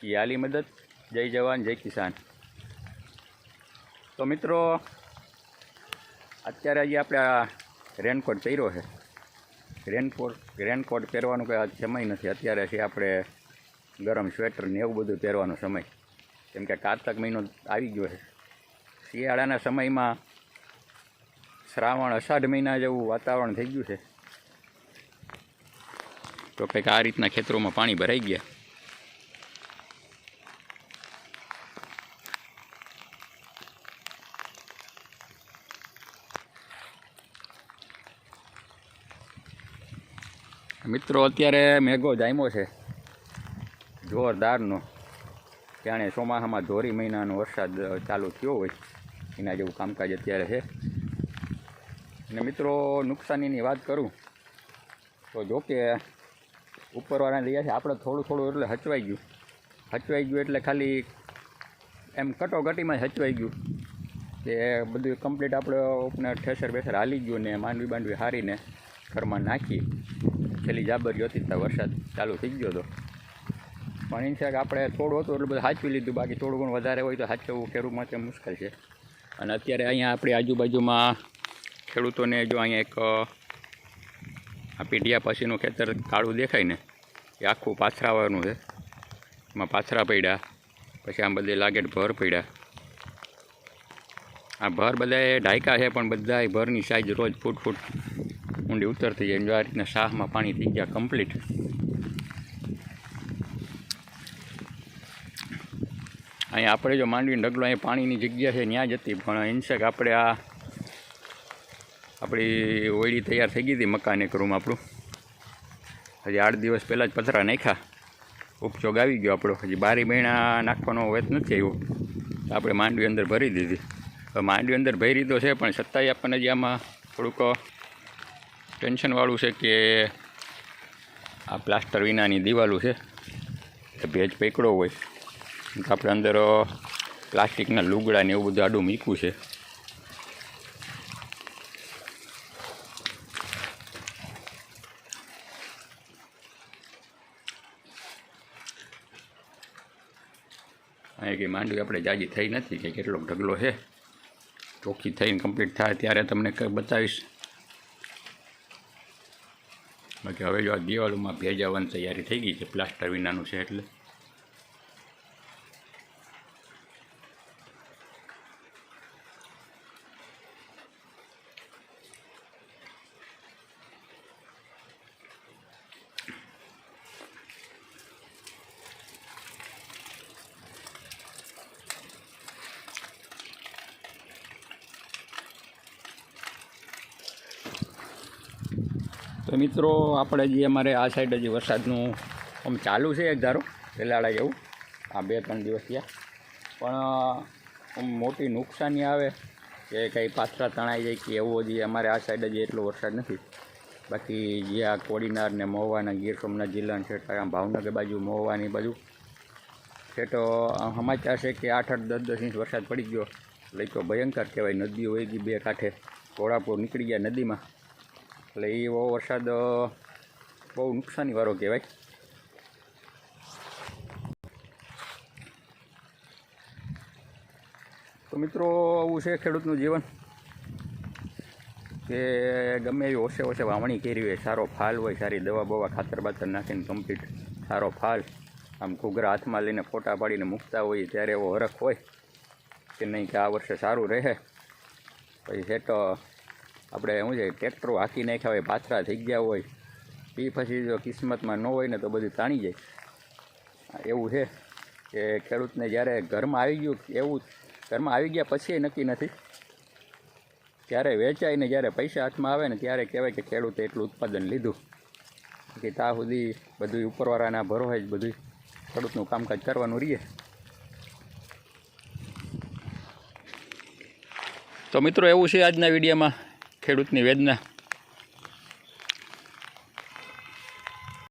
કી આલી મદદ. જય જવાન, જય કિસાન. તો મિત્રો, અત્યારે હજી આપણે આ રેનકોટ પહેર્યો છે. રેનકોટ રેનકોટ પહેરવાનો કોઈ આજ સમય નથી. અત્યારે છે આપણે ગરમ સ્વેટર ને એવું બધું પહેરવાનો સમય. કેમ કે કારતક મહિનો આવી ગયો છે. શિયાળાના સમયમાં શ્રાવણ, અષાઢ મહિના જેવું વાતાવરણ થઈ ગયું છે. તો કંઈક આ રીતના ખેતરોમાં પાણી ભરાઈ ગયા. મિત્રો, અત્યારે મેઘો જામ્યો છે. જોરદારનો. જાણે ચોમાસામાં ધોરી મહિનાનો વરસાદ ચાલુ થયો હોય. એના જેવું કામકાજ અત્યારે છે. અને મિત્રો, નુકસાનીની વાત કરું, તો જો કે ઉપરવાળાને લઈએ છે. આપણે થોડું થોડું એટલે હચવાઈ ગયું. હચવાઈ ગયું એટલે ખાલી એમ કટોકટીમાં જ હચવાઈ ગયું કે બધું કમ્પ્લીટ આપણે ઉપને ઠેસર બેસર હાલી ગયું ને માંડવી બાંડવી હારીને ઘરમાં નાખી. છેલ્લી જાબરી હતી ત્યાં વરસાદ ચાલુ થઈ ગયો હતો. પણ એમ આપણે થોડું હતું એટલે બધું સાચવી લીધું. બાકી થોડું ઘણું વધારે હોય તો સાચવવું ખેડૂત માટે મુશ્કેલ છે. અને અત્યારે અહીંયા આપણી આજુબાજુમાં ખેડૂતોને જો અહીંયા એક, આ પીઢિયા પછીનું ખેતર કાળું દેખાય ને, એ આખું પાથરાવાનું છે. એમાં પાથરા પડ્યા, પછી આમ બધે લાગે ભર પડ્યા. આ ભર બધાએ ઢાયકા છે પણ બધા ભરની સાઈઝ રોજ ફૂટ ફૂટ ઊંડી ઉતરતી જાય જો આ રીતના શાહમાં પાણી થઈ ગયા કમ્પ્લીટ અહીંયા આપણે જો માંડવીનો ઢગલો, અહીંયા પાણીની જગ્યા છે, ત્યાં જ હતી, પણ ઇન્સેક આપણે આ આપણી ઓયડી તૈયાર થઈ ગઈ હતી મકાન એક રૂમ આપણું. હજી આઠ દિવસ પહેલાં જ પથરા નાખ્યા. ઉપચોગ આવી ગયો આપણો. હજી બારી મહિના નાખવાનો વેત નથી આવ્યો. આપણે માંડવી અંદર ભરી દીધી. માંડવી અંદર ભરી તો છે, પણ છતાંય આપણને જે આમાં થોડુંક ટેન્શનવાળું છે કે આ પ્લાસ્ટર વિનાની દિવાલું છે, એ ભેજ પકડો હોય. તો આપણે અંદર પ્લાસ્ટિકના લુગડા ને એવું બધું આડું મૂક્યું છે. અહીંયા કે માંડવી આપણે જાજી થઈ નથી, કે કેટલો ઢગલો છે. ચોખ્ખી થઈને કમ્પ્લીટ થાય, ત્યારે તમને કંઈ બતાવીશ. બાકી હવે જો આ દિવાલોમાં ભેજ આવવાની તૈયારી થઈ ગઈ છે, પ્લાસ્ટર વિનાનું છે એટલે. તો મિત્રો, આપણે જે અમારે આ સાઈડ હજી વરસાદનું આમ ચાલુ છે એક ધારો પહેલાડા જેવું. આ બે ત્રણ દિવસ થયા. પણ, આમ મોટી નુકસાની આવે કે કંઈ પાથરા તણાઈ જાય કે એવું હજી અમારે આ સાઈડ હજી એટલો વરસાદ નથી. બાકી જે આ કોડીનાર ને મહુવાના ગીર સોમનાથ જિલ્લાના છે આમ ભાવનગર બાજુ મહુવાની બાજુ. છે તો સમાચાર છે કે આઠ આઠ દસ દસ ઇંચ વરસાદ પડી ગયો. એટલે તો ભયંકર કહેવાય, નદીઓ વહી ગઈ બે કાંઠે. ઘોડાપુર નીકળી ગયા નદીમાં. એટલે એ બહુ વરસાદ બહુ નુકસાનીવાળો કહેવાય. તો મિત્રો, આવું છે ખેડૂતનું જીવન. કે ગમે એવી ઓછે ઓછે વાવણી કરી હોય, સારો ફાલ હોય, સારી દવા બવા ખાતર બાતર નાખીને કમ્પ્લીટ સારો ફાલ, આમ ઘૂઘરા હાથમાં લઈને ફોટા પાડીને મૂકતા હોય, ત્યારે એવો હરખ હોય કે નહીં કે આ વર્ષે સારું રહે. પછી તો આપણે શું છે ટ્રેક્ટરો હાંકી નાખ્યા હોય, પાથરા થઈ ગયા હોય એ પછી જો કિસ્મતમાં ન હોય ને તો બધું તાણી જાય. એવું છે કે ખેડૂતને જ્યારે ઘરમાં આવી ગયું, એવું ઘરમાં આવી ગયા પછી નક્કી નથી. ત્યારે વેચાય ને જ્યારે પૈસા હાથમાં આવે ને ત્યારે કહેવાય કે ખેડૂતે એટલું ઉત્પાદન લીધું. કે ત્યાં સુધી બધું ઉપરવાળાના ભરોસે જ બધું ખેડૂતનું કામકાજ કરવાનું રહીએ. તો મિત્રો, એવું છે આજના વિડીયોમાં. ખેડૂતની વેદના